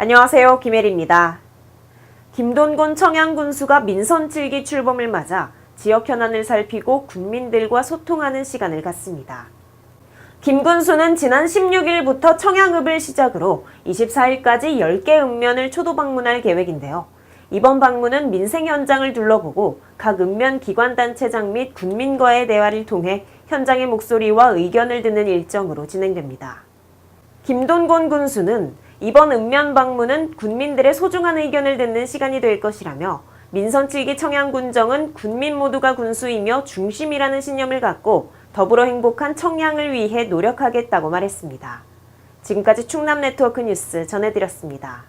안녕하세요. 김혜리입니다. 김돈곤 청양군수가 민선 7기 출범을 맞아 지역 현안을 살피고 군민들과 소통하는 시간을 갖습니다. 김 군수는 지난 16일부터 청양읍을 시작으로 24일까지 10개 읍면을 초도 방문할 계획인데요. 이번 방문은 민생 현장을 둘러보고 각 읍면 기관단체장 및 군민과의 대화를 통해 현장의 목소리와 의견을 듣는 일정으로 진행됩니다. 김돈곤 군수는 이번 읍면 방문은 군민들의 소중한 의견을 듣는 시간이 될 것이라며 민선 7기 청양군정은 군민 모두가 군수이며 중심이라는 신념을 갖고 더불어 행복한 청양을 위해 노력하겠다고 말했습니다. 지금까지 충남 네트워크 뉴스 전해드렸습니다.